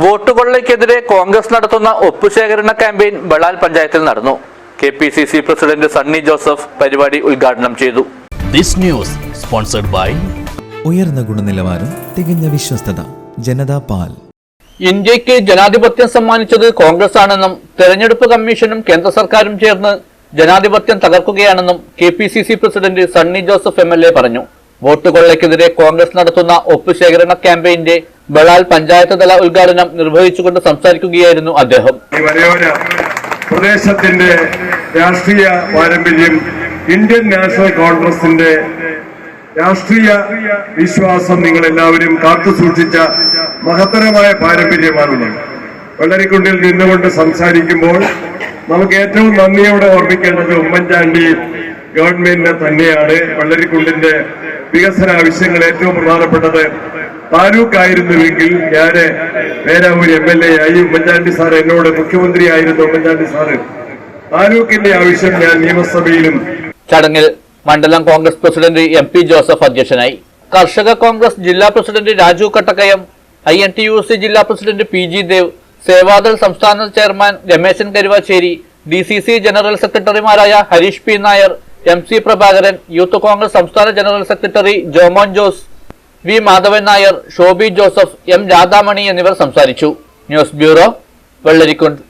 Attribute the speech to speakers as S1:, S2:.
S1: Vote കൊള്ളയ്ക്കെതിരെ കോൺഗ്രസ് നടത്തുന്ന ഒപ്പുശേഖരണ campaign Balal പഞ്ചായത്തിൽ നടന്നു. K P C C president Sunny Joseph പരിപാടി ഉദ്ഘാടനം ചെയ്തു.
S2: ദിസ് ന്യൂസ് സ്പോൺസർഡ് ബൈ
S3: ഉയർന്ന ഗുണനിലവാരം തികഞ്ഞ വിശ്വസ്തത ജനതാ പാൽ.
S1: ഇന്ത്യയ്ക്ക് ജനാധിപത്യം സമ്മാനിച്ചത് കോൺഗ്രസ് ആണെന്നും തെരഞ്ഞെടുപ്പ് കമ്മീഷനും കേന്ദ്ര സർക്കാരും ചേർന്ന് ജനാധിപത്യം തകർക്കുകയാണെന്നും K P C C president Sunny Joseph M L A പറഞ്ഞു. വോട്ട് കൊള്ളയ്ക്കെതിരെ കോൺഗ്രസ് നടത്തുന്ന ഒപ്പുശേഖരണ ക്യാമ്പയിന്റെ ബളാൽ പഞ്ചായത്ത് തല ഉദ്ഘാടനം നിർവഹിച്ചുകൊണ്ട് സംസാരിക്കുകയായിരുന്നു അദ്ദേഹം.
S4: പ്രദേശത്തിന്റെ രാഷ്ട്രീയ പാരമ്പര്യം ഇന്ത്യൻ നാഷണൽ കോൺഗ്രസിന്റെ രാഷ്ട്രീയ വിശ്വാസം നിങ്ങൾ എല്ലാവരും കാത്തു സൂക്ഷിച്ച മഹത്തരമായ പാരമ്പര്യമാണ് വെള്ളരിക്കുണ്ടിൽ നിന്നുകൊണ്ട് സംസാരിക്കുമ്പോൾ നമുക്ക് ഏറ്റവും നന്ദിയോടെ ഓർമ്മിക്കേണ്ടത് ഉമ്മൻചാണ്ടി ഗവൺമെന്റിനെ തന്നെയാണ്. വെള്ളരിക്കുണ്ടിന്റെ വികസന ആവശ്യങ്ങൾ ഏറ്റവും പ്രധാനപ്പെട്ടത് താലൂക്കായിരുന്നുവെങ്കിൽ ഞാൻ പേരാവൂർ എം എൽ എ ആയി ഉമ്മൻചാണ്ടി സാർ എന്നോട് മുഖ്യമന്ത്രി ആയിരുന്നു ഉമ്മൻചാണ്ടി സാറ്. താലൂക്കിന്റെ ആവശ്യം ഞാൻ നിയമസഭയിലും
S1: ചടങ്ങിൽ മണ്ഡലം Congress president M P Joseph അധ്യക്ഷനായി. കർഷക കോൺഗ്രസ് ജില്ലാ president Raju Kattakkayam I N T U C ജില്ലാ president P G Dev Sevadal സംസ്ഥാന chairman Rameshan Karuvassery D C C general സെക്രട്ടറിമാരായ Harish P Nair M C Prabhakaran youth Congress സംസ്ഥാന general secretary Jomon Jose V Madhavan Nair Shobi Joseph M Radhamani എന്നിവർ സംസാരിച്ചു. News bureau Vellarikundu.